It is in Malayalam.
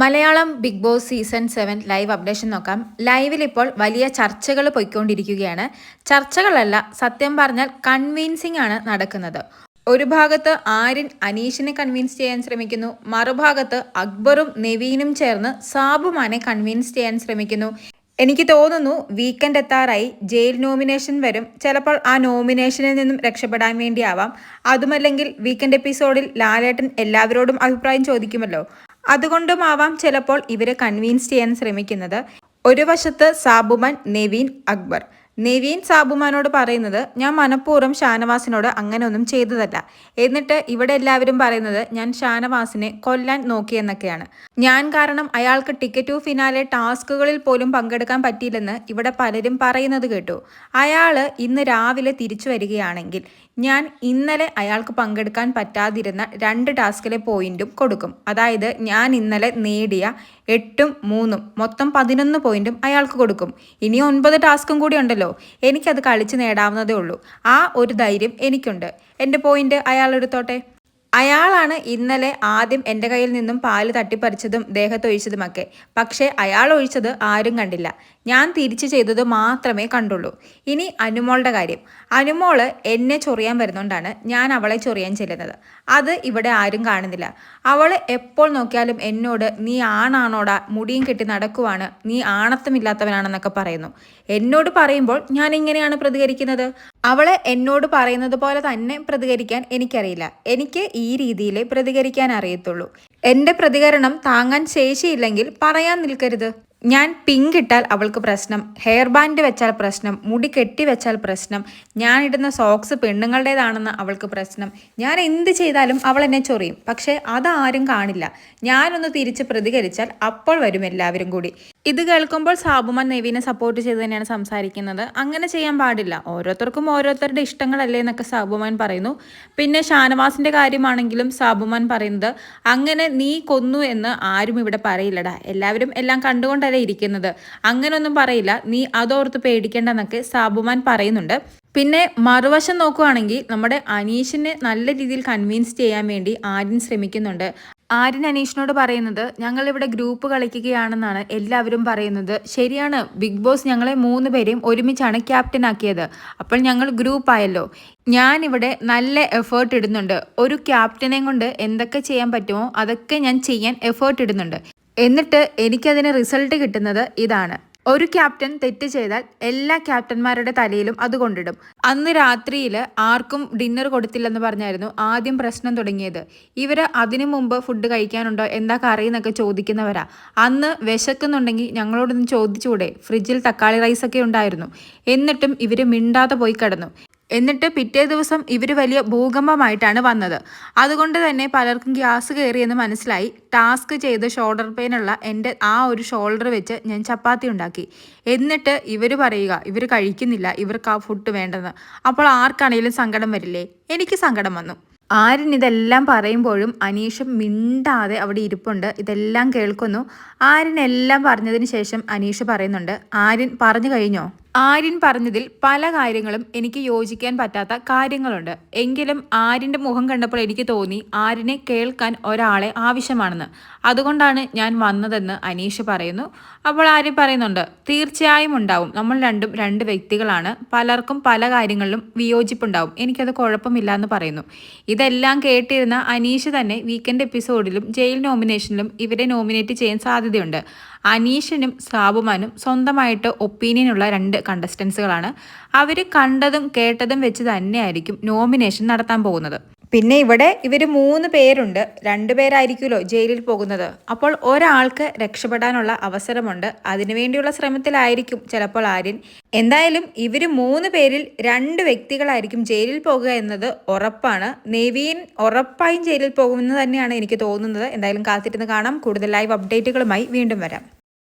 Malayalam Bigg Boss season seven live updation നോക്കാം. ലൈവിൽ ഇപ്പോൾ വലിയ ചർച്ചകൾ പൊയ്ക്കൊണ്ടിരിക്കുകയാണ്. ചർച്ചകളല്ല സത്യം പറഞ്ഞാൽ കൺവിൻസിംഗ് ആണ് നടക്കുന്നത്. ഒരു ഭാഗത്ത് ആര്യൻ അനീഷിനെ കൺവിൻസ് ചെയ്യാൻ ശ്രമിക്കുന്നു. മറുഭാഗത്ത് അക്ബറും നെവീനും ചേർന്ന് സാബുമാനെ കൺവിൻസ് ചെയ്യാൻ ശ്രമിക്കുന്നു. എനിക്ക് തോന്നുന്നു വീക്കെൻഡ് എത്താറായി. ജയിൽ നോമിനേഷൻ വരും. ചിലപ്പോൾ ആ നോമിനേഷനിൽ നിന്നും രക്ഷപ്പെടാൻ വേണ്ടിയാവാം. അതുമല്ലെങ്കിൽ വീക്കെൻഡ് എപ്പിസോഡിൽ ലാലേട്ടൻ എല്ലാവരോടും അഭിപ്രായം ചോദിക്കുമല്ലോ. അതുകൊണ്ടുമാവാം ചിലപ്പോൾ ഇവരെ കൺവീൻസ് ചെയ്യാൻ ശ്രമിക്കുന്നത്. ഒരു വശത്ത് സാബുമൻ നെവീൻ അക്ബർ. നെവീൻ സാബുമാനോട് പറയുന്നത് ഞാൻ മനഃപൂർവം ഷാനവാസിനോട് അങ്ങനെ ഒന്നും ചെയ്തതല്ല. എന്നിട്ട് ഇവിടെ എല്ലാവരും പറയുന്നത് ഞാൻ ഷാനവാസിനെ കൊല്ലാൻ നോക്കിയെന്നൊക്കെയാണ് ഞാൻ കാരണം അയാൾക്ക് ടിക്കറ്റ് ടു ഫിനാലെ ടാസ്കുകളിൽ പോലും പങ്കെടുക്കാൻ പറ്റിയില്ലെന്ന് ഇവിടെ പലരും പറയുന്നത് കേട്ടു. അയാൾ ഇന്ന് രാവിലെ തിരിച്ചു വരികയാണെങ്കിൽ ഞാൻ ഇന്നലെ അയാൾക്ക് പങ്കെടുക്കാൻ പറ്റാതിരുന്ന രണ്ട് ടാസ്കിലെ പോയിന്റും കൊടുക്കും. അതായത് ഞാൻ ഇന്നലെ നേടിയ എട്ടും മൂന്നും മൊത്തം പതിനൊന്ന് പോയിന്റും അയാൾക്ക് കൊടുക്കും. ഇനി ഒൻപത് ടാസ്കും കൂടി ഉണ്ടല്ലോ. എനിക്കത് കളിച്ച് നേടാവുന്നതേ ഉള്ളൂ. ആ ഒരു ധൈര്യം എനിക്കുണ്ട്. എന്റെ പോയിന്റ് അയാൾ എടുത്തോട്ടെ? അയാളാണ് ഇന്നലെ ആദ്യം എന്റെ കയ്യിൽ നിന്നും പാൽ തട്ടിപ്പറിച്ചതും ദേഹത്തൊഴിച്ചതുമൊക്കെ. പക്ഷേ അയാൾ ഒഴിച്ചത് ആരും കണ്ടില്ല. ഞാൻ തിരിച്ചു ചെയ്തത് മാത്രമേ കണ്ടുള്ളൂ. ഇനി അനുമോളുടെ കാര്യം. അനുമോൾ എന്നെ ചൊറിയാൻ വരുന്നോണ്ടാണ് ഞാൻ അവളെ ചൊറിയാൻ ചെല്ലുന്നത്. അത് ഇവിടെ ആരും കാണുന്നില്ല. അവൾ എപ്പോൾ നോക്കിയാലും എന്നോട് നീ ആണാണോടാ? മുടിയും കെട്ടി നടക്കുവാണ്. നീ ആണത്തമില്ലാത്തവനാണെന്നൊക്കെ പറയുന്നു. എന്നോട് പറയുമ്പോൾ ഞാൻ എങ്ങനെയാണ് പ്രതികരിക്കുന്നത്? അവൾ എന്നോട് പറയുന്നത് പോലെ തന്നെ പ്രതികരിക്കാൻ എനിക്കറിയില്ല. എനിക്ക് ഈ രീതിയിലേ പ്രതികരിക്കാൻ അറിയത്തുള്ളൂ. എന്റെ പ്രതികരണം താങ്ങാൻ ശേഷിയില്ലെങ്കിൽ പറയാൻ നിൽക്കരുത്. ഞാൻ പിങ്ക് ഇട്ടാൽ അവൾക്ക് പ്രശ്നം. ഹെയർ ബാൻഡ് വെച്ചാൽ പ്രശ്നം. മുടി കെട്ടി വെച്ചാൽ പ്രശ്നം. ഞാൻ ഇടുന്ന സോക്സ് പെണ്ണുങ്ങളുടേതാണെന്ന് അവൾക്ക് പ്രശ്നം. ഞാൻ എന്ത് ചെയ്താലും അവൾ എന്നെ ചൊറിയും. പക്ഷേ അതാരും കാണില്ല. ഞാനൊന്ന് തിരിച്ച് പ്രതികരിച്ചാൽ അപ്പോൾ വരും എല്ലാവരും കൂടി. ഇത് കേൾക്കുമ്പോൾ സാബുമാൻ നെവീനെ സപ്പോർട്ട് ചെയ്ത് തന്നെയാണ് സംസാരിക്കുന്നത്. അങ്ങനെ ചെയ്യാൻ പാടില്ല. ഓരോരുത്തർക്കും ഓരോരുത്തരുടെ ഇഷ്ടങ്ങളല്ലേ എന്നൊക്കെ സാബുമാൻ പറയുന്നു. പിന്നെ ഷാനവാസിന്റെ കാര്യമാണെങ്കിലും സാബുമാൻ പറയുന്നത് അങ്ങനെ നീ കൊന്നു എന്ന് ആരും ഇവിടെ പറയില്ലടാ. എല്ലാവരും എല്ലാം കണ്ടുകൊണ്ടല്ലേ ഇരിക്കുന്നത്. അങ്ങനെയൊന്നും പറയില്ല. നീ അതോർത്ത് പേടിക്കേണ്ടെന്നൊക്കെ സാബുമാൻ പറയുന്നുണ്ട്. പിന്നെ മറുവശം നോക്കുവാണെങ്കിൽ നമ്മുടെ അനീഷിനെ നല്ല രീതിയിൽ കൺവിൻസ് ചെയ്യാൻ വേണ്ടി ആര്യൻ ശ്രമിക്കുന്നുണ്ട്. ആര്യൻ അനീഷിനോട് പറയുന്നത് ഞങ്ങൾ ഇവിടെ ഗ്രൂപ്പ് കളിക്കുകയാണെന്നാണ് എല്ലാവരും പറയുന്നത്. ശരിയാണ് ബിഗ് ബോസ് ഞങ്ങളെ മൂന്ന് പേരെയും ഒരുമിച്ചാണ് ക്യാപ്റ്റൻ ആക്കിയത്. അപ്പോൾ ഞങ്ങൾ ഗ്രൂപ്പ് ആയല്ലോ. ഞാൻ ഇവിടെ നല്ല എഫേർട്ട് ഇടുന്നുണ്ട്. ഒരു ക്യാപ്റ്റനെ കൊണ്ട് എന്തൊക്കെ ചെയ്യാൻ പറ്റുമോ അതൊക്കെ ഞാൻ ചെയ്യാൻ എഫേർട്ട് ഇടുന്നുണ്ട്. എന്നിട്ട് എനിക്കതിന് റിസൾട്ട് കിട്ടുന്നത് ഇതാണ്. ഒരു ക്യാപ്റ്റൻ തെറ്റ് ചെയ്താൽ എല്ലാ ക്യാപ്റ്റന്മാരുടെ തലയിലും അത് കൊണ്ടിടും. അന്ന് രാത്രിയിൽ ആർക്കും ഡിന്നർ കൊടുത്തില്ലെന്ന് പറഞ്ഞായിരുന്നു ആദ്യം പ്രശ്നം തുടങ്ങിയത്. ഇവർ അതിനു മുമ്പ് ഫുഡ് കഴിക്കാനുണ്ടോ എന്താ കറി എന്നൊക്കെ ചോദിക്കുന്നവരാ. അന്ന് വിശക്കുന്നുണ്ടെങ്കിൽ ഞങ്ങളോടൊന്ന് ചോദിച്ചുകൂടെ ഫ്രിഡ്ജിൽ തക്കാളി റൈസൊക്കെ ഉണ്ടായിരുന്നു. എന്നിട്ടും ഇവർ മിണ്ടാതെ പോയി കിടന്നു. എന്നിട്ട് പിറ്റേ ദിവസം ഇവർ വലിയ ഭൂകമ്പമായിട്ടാണ് വന്നത്. അതുകൊണ്ട് തന്നെ പലർക്കും ഗ്യാസ് കയറിയെന്ന് മനസ്സിലായി. ടാസ്ക് ചെയ്ത് ഷോൾഡർ പെയിനുള്ള എന്റെ ആ ഒരു ഷോൾഡർ വെച്ച് ഞാൻ ചപ്പാത്തി ഉണ്ടാക്കി. എന്നിട്ട് ഇവർ പറയുക ഇവർ കഴിക്കുന്നില്ല ഇവർക്ക് ആ ഫുഡ് വേണ്ടെന്ന്. അപ്പോൾ ആർക്കാണെങ്കിലും സങ്കടം വരില്ലേ? എനിക്ക് സങ്കടം വന്നു. ആര്യൻ ഇതെല്ലാം പറയുമ്പോഴും അനീഷും മിണ്ടാതെ അവിടെ ഇരിപ്പുണ്ട്. ഇതെല്ലാം കേൾക്കുന്നു. ആര്യൻ എല്ലാം പറഞ്ഞതിന് ശേഷം അനീഷ് പറയുന്നുണ്ട് ആര്യൻ പറഞ്ഞു കഴിഞ്ഞോ? ആര്യൻ പറഞ്ഞതിൽ പല കാര്യങ്ങളും എനിക്ക് യോജിക്കാൻ പറ്റാത്ത കാര്യങ്ങളുണ്ട്. എങ്കിലും ആര്യന്റെ മുഖം കണ്ടപ്പോൾ എനിക്ക് തോന്നി ആര്യനെ കേൾക്കാൻ ഒരാളെ ആവശ്യമാണെന്ന്. അതുകൊണ്ടാണ് ഞാൻ വന്നതെന്ന് അനീഷ് പറയുന്നു. അപ്പോൾ ആര്യൻ പറയുന്നുണ്ട് തീർച്ചയായും ഉണ്ടാവും. നമ്മൾ രണ്ടും രണ്ട് വ്യക്തികളാണ്. പലർക്കും പല കാര്യങ്ങളിലും വിയോജിപ്പുണ്ടാവും. എനിക്കത് കുഴപ്പമില്ല എന്ന് പറയുന്നു. ഇതെല്ലാം കേട്ടിരുന്ന അനീഷ് തന്നെ വീക്കെൻഡ് എപ്പിസോഡിലും ജയിൽ നോമിനേഷനിലും ഇവരെ നോമിനേറ്റ് ചെയ്യാൻ സാധ്യതയുണ്ട്. അനീഷിനും സാബുമാനും സ്വന്തമായിട്ട് ഒപ്പീനിയനുള്ള രണ്ട് കണ്ടസ്റ്റൻസുകളാണ് അവർ കണ്ടതും കേട്ടതും വെച്ച് തന്നെയായിരിക്കും നോമിനേഷൻ നടത്താൻ പോകുന്നത്. പിന്നെ ഇവിടെ ഇവർ മൂന്ന് പേരുണ്ട്. രണ്ടു പേരായിരിക്കുമല്ലോ ജയിലിൽ പോകുന്നത്. അപ്പോൾ ഒരാൾക്ക് രക്ഷപ്പെടാനുള്ള അവസരമുണ്ട്. അതിനുവേണ്ടിയുള്ള ശ്രമത്തിലായിരിക്കും ചിലപ്പോൾ ആര്യൻ. എന്തായാലും ഇവർ മൂന്ന് പേരിൽ രണ്ട് വ്യക്തികളായിരിക്കും ജയിലിൽ പോകുക എന്നത് ഉറപ്പാണ്. നേവിയൻ ഉറപ്പായും ജയിലിൽ പോകുമെന്ന് തന്നെയാണ് എനിക്ക് തോന്നുന്നത്. എന്തായാലും കാത്തിരുന്ന് കാണാം. കൂടുതൽ ലൈവ് അപ്ഡേറ്റുകളുമായി വീണ്ടും വരാം.